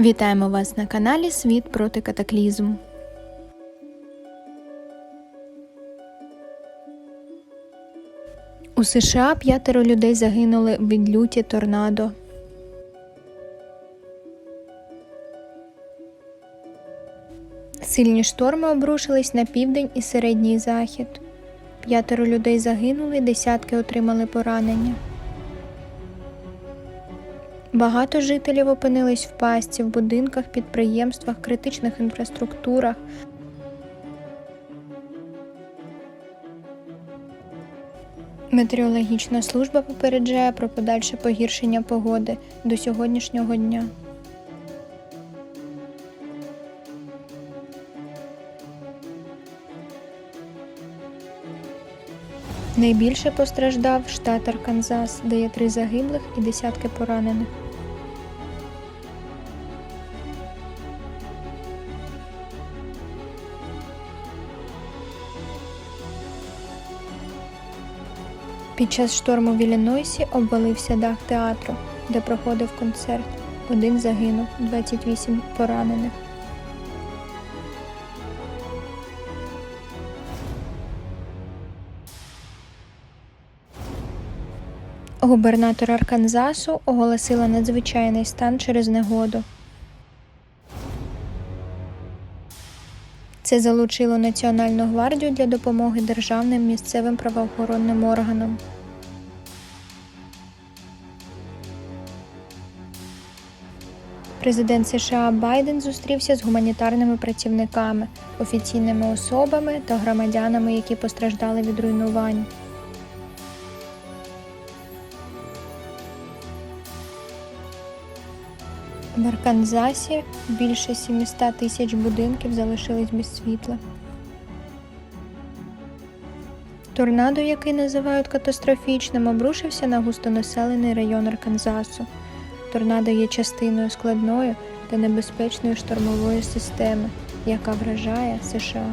Вітаємо вас на каналі Світ проти катаклізму. У США п'ятеро людей загинули від люті торнадо. Сильні шторми обрушились на південь і середній захід. П'ятеро людей загинули, десятки отримали поранення. Багато жителів опинились в пастці в будинках, підприємствах, критичних інфраструктурах. Метеорологічна служба попереджає про подальше погіршення погоди до сьогоднішнього дня. Найбільше постраждав штат Арканзас, де є три загиблих і десятки поранених. Під час шторму в Іллінойсі обвалився дах театру, де проходив концерт. Один загинув, 28 поранених. Губернатор Арканзасу оголосила надзвичайний стан через негоду. Це залучило Національну гвардію для допомоги державним місцевим правоохоронним органам. Президент США Байден зустрівся з гуманітарними працівниками, офіційними особами та громадянами, які постраждали від руйнувань. В Арканзасі більше 700 тисяч будинків залишились без світла. Торнадо, який називають катастрофічним, обрушився на густонаселений район Арканзасу. Торнадо є частиною складної та небезпечної штормової системи, яка вражає США.